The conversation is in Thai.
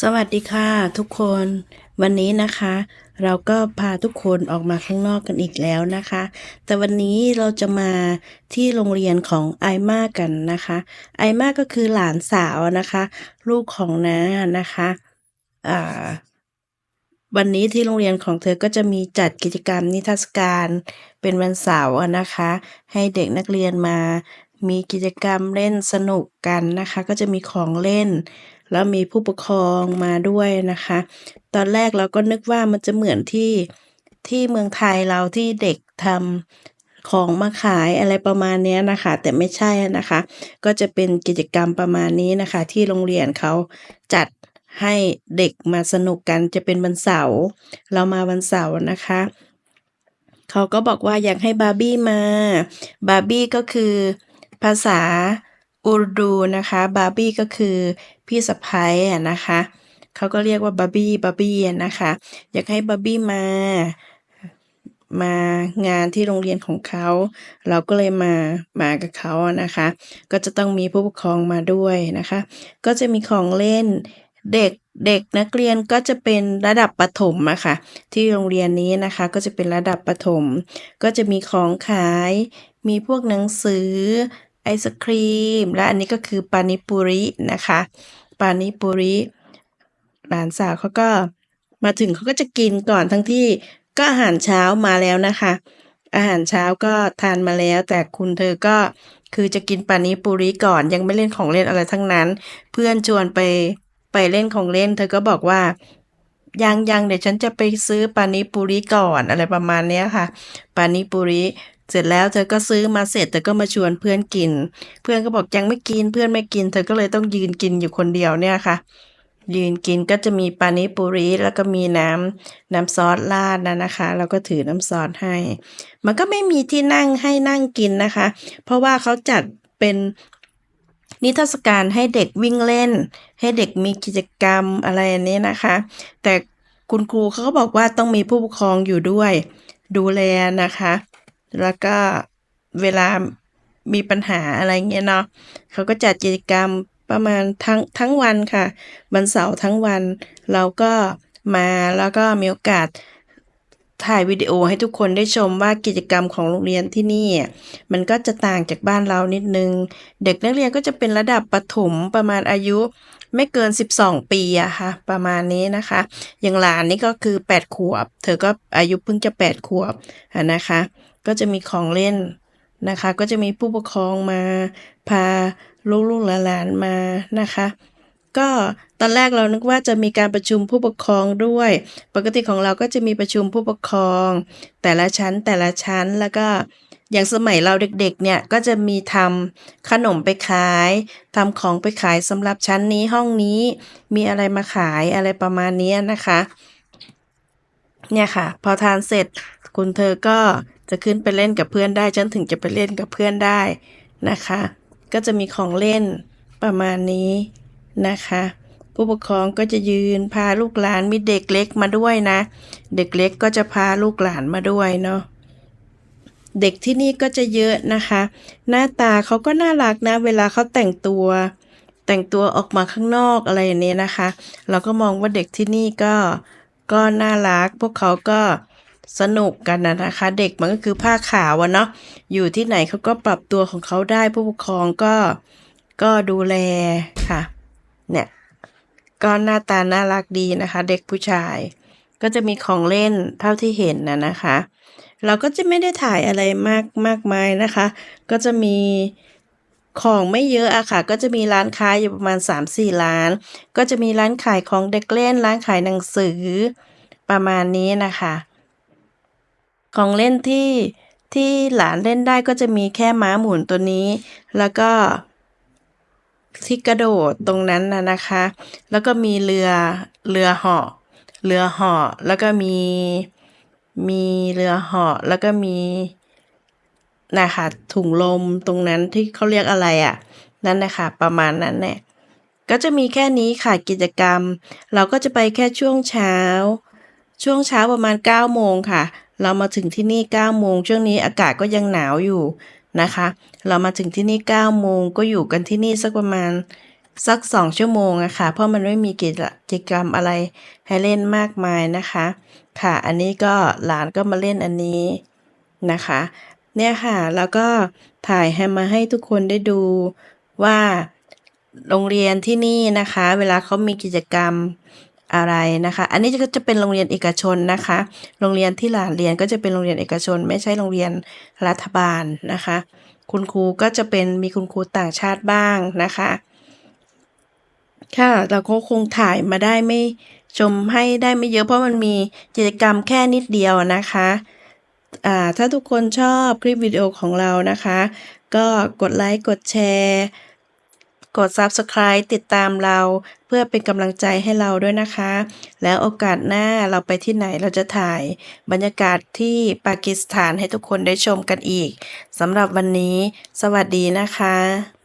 สวัสดีค่ะทุกคนวันนี้นะคะ เราก็พาทุกคนออกมาข้างนอกกันอีกแล้วนะคะ แต่วันนี้เราจะมาที่โรงเรียนของไอมากันนะคะไอมาก็คือหลานสาวนะคะ ลูกของน้านะคะอ่าวันนี้ที่โรงเรียนของเธอก็จะมีจัดกิจกรรมนิทรรศการเป็นวันเสาร์นะคะ ให้เด็กนักเรียนมามีกิจกรรมเล่นสนุกกันนะคะ ก็จะมีของเล่น แล้วมีผู้ปกครองมาด้วยนะคะ ตอนแรกเราก็นึกว่ามันจะเหมือนที่ที่เมืองไทยเราที่เด็กทำของมาขายอะไรประมาณนี้นะคะ แต่ไม่ใช่นะคะ ก็จะเป็นกิจกรรมประมาณนี้นะคะ ที่โรงเรียนเขาจัดให้เด็กมาสนุกกันจะเป็นวันเสาร์เรามาวันเสาร์นะคะเขาก็บอกว่าอยากให้บาร์บี้มา บาร์บี้ก็คือภาษา อูรดูนะคะ บาร์บี้ก็คือพี่สะพ้ายอะนะคะ เขาก็เรียกว่าบาร์บี้บาร์บี้อะนะคะ อยากให้บาร์บี้มามางานที่โรงเรียนของเขา เราก็เลยมามากับเขาอะนะคะ ก็จะต้องมีผู้ปกครองมาด้วยนะคะ ก็จะมีของเล่นเด็กเด็กนักเรียนก็จะเป็นระดับประถมอะค่ะ ที่โรงเรียนนี้นะคะก็จะเป็นระดับประถม ก็จะมีของขาย มีพวกหนังสือ ไอศครีม และอันนี้ก็คือปานิปุรินะคะ ปานิปุริ หลานสาวเขาก็มาถึงเขาก็จะกินก่อนทั้งที่ก็อาหารเช้ามาแล้วนะคะ อาหารเช้าก็ทานมาแล้ว แต่คุณเธอก็คือจะกินปานิปุริก่อนยังไม่เล่นของเล่นอะไรทั้งนั้น เพื่อนชวนไปไปเล่นของเล่น เธอก็บอกว่ายังยังเดี๋ยวฉันจะไปซื้อปานิปุริก่อนอะไรประมาณเนี้ยค่ะ ปานิปุริ เสร็จแล้วเธอก็ซื้อมาเสร็จเธอก็มาชวนเพื่อนกิน เพื่อนก็บอกยังไม่กินเพื่อนไม่กิน เธอก็เลยต้องยืนกินอยู่คนเดียวเนี่ยค่ะ ยืนกินก็จะมีปานิปุริแล้วก็มีน้ำน้ำซอสราดนะนะคะ แล้วก็ถือน้ำซอสให้ มันก็ไม่มีที่นั่งให้นั่งกินนะคะ เพราะว่าเขาจัดเป็นนิทรรศการให้เด็กวิ่งเล่น ให้เด็กมีกิจกรรมอะไรอันนี้นะคะ แต่คุณครูเขาก็บอกว่าต้องมีผู้ปกครองอยู่ด้วย ดูแลนะคะ แล้วก็เวลามีปัญหาอะไรเงี้ยเนาะเขาก็จัดกิจกรรมประมาณทั้งทั้งวันค่ะวันเสาร์ทั้งวัน เราก็มาแล้วก็มีโอกาสถ่ายวิดีโอให้ทุกคนได้ชมว่ากิจกรรมของโรงเรียนที่นี่อะมันก็จะต่างจากบ้านเรานิดนึง เด็กนักเรียนก็จะเป็นระดับประถมประมาณอายุไม่เกิน 12 ปีอะค่ะ ประมาณนี้นะคะ อย่างหลานนี่ก็คือ 8 ขวบ เธอก็อายุเพิ่งจะ 8 ขวบนะคะ ก็จะมีของเล่นนะคะ ก็จะมีผู้ปกครองมาพาลูกๆหลานๆมานะคะก็ตอนแรกเรานึกว่าจะมีการประชุมผู้ปกครองด้วย ปกติของเราก็จะมีประชุมผู้ปกครอง แต่ละชั้นแต่ละชั้นแล้วก็อย่างสมัยเราเด็กๆเนี่ยก็จะมีทำขนมไปขายทำของไปขายสำหรับชั้นนี้ห้องนี้มีอะไรมาขายอะไรประมาณนี้นะคะ เนี่ยค่ะ พอทานเสร็จ คุณเธอก็จะขึ้นไปเล่นกับเพื่อนได้ฉันถึงจะไปเล่นกับเพื่อนได้นะคะ ก็จะมีของเล่นประมาณนี้นะคะ ผู้ปกครองก็จะยืนพาลูกหลานมีเด็กเล็กมาด้วยนะ เด็กเล็กก็จะพาลูกหลานมาด้วยเนาะเด็กที่นี่ก็จะเยอะนะคะ หน้าตาเขาก็น่ารักนะ เวลาเขาแต่งตัว แต่งตัวออกมาข้างนอกอะไรอย่างนี้นะคะ เราก็มองว่าเด็กที่นี่ก็ก็น่ารัก พวกเขาก็ สนุกกันนะนะคะ เด็กมันก็คือผ้าขาวอะเนาะอยู่ที่ไหนเขาก็ปรับตัวของเขาได้ผู้ปกครองก็ก็ดูแลค่ะ เนี่ยก็หน้าตาน่ารักดีนะคะ เด็กผู้ชาย ก็จะมีของเล่นเท่าที่เห็นนะนะคะ เราก็จะไม่ได้ถ่ายอะไรมากมากมายนะคะ ก็จะมีของไม่เยอะอะค่ะ ก็จะมีร้านค้าอยู่ประมาณ 3-4 ร้าน ก็จะมีร้านขายของเด็กเล่น ร้านขายหนังสือประมาณนี้นะคะ ของเล่นที่ที่หลานเล่นได้ก็จะมีแค่ม้าหมุนตัวนี้ แล้วก็ที่กระโดดตรงนั้นนะนะคะ แล้วก็มีเรือเรือเหาะเรือเหาะแล้วก็มีมีเรือเหาะแล้วก็มีนะคะถุงลมตรงนั้นที่เขาเรียกอะไรอะ่ะ นั่นนะคะประมาณนั้นแหละก็จะมีแค่นี้ค่ะกิจกรรม เราก็จะไปแค่ช่วงเช้า ช่วงเช้าประมาณ9โมงค่ะ เรามาถึงที่นี่9โมงช่วงนี้อากาศก็ยังหนาวอยู่นะคะ เรามาถึงที่นี่9โมงก็อยู่กันที่นี่สักประมาณสักสองชั่วโมงอะค่ะเพราะมันไม่มีกิจกรรมอะไรให้เล่นมากมายนะคะ ค่ะอันนี้ก็หลานก็มาเล่นอันนี้นะคะ เนี่ยค่ะแล้วก็ถ่ายให้มาให้ทุกคนได้ดูว่าโรงเรียนที่นี่นะคะ เวลาเขามีกิจกรรม อะไรนะคะ อันนี้ก็จะเป็นโรงเรียนเอกชนนะคะ โรงเรียนที่หลานเรียนก็จะเป็นโรงเรียนเอกชน ไม่ใช่โรงเรียนรัฐบาลนะคะ คุณครูก็จะเป็นมีคุณครูต่างชาติบ้างนะคะค่ะเราก็คงถ่ายมาได้ไม่ชมให้ได้ไม่เยอะเพราะมันมีกิจกรรมแค่นิดเดียวนะคะอ่าถ้าทุกคนชอบคลิปวิดีโอของเรานะคะ ก็กดไลค์กดแชร์ กด Subscribe ติดตามเรา เพื่อเป็นกำลังใจให้เราด้วยนะคะ แล้วโอกาสหน้าเราไปที่ไหนเราจะถ่าย บรรยากาศที่ปากีสถานให้ทุกคนได้ชมกันอีกสำหรับวันนี้ สวัสดีนะคะ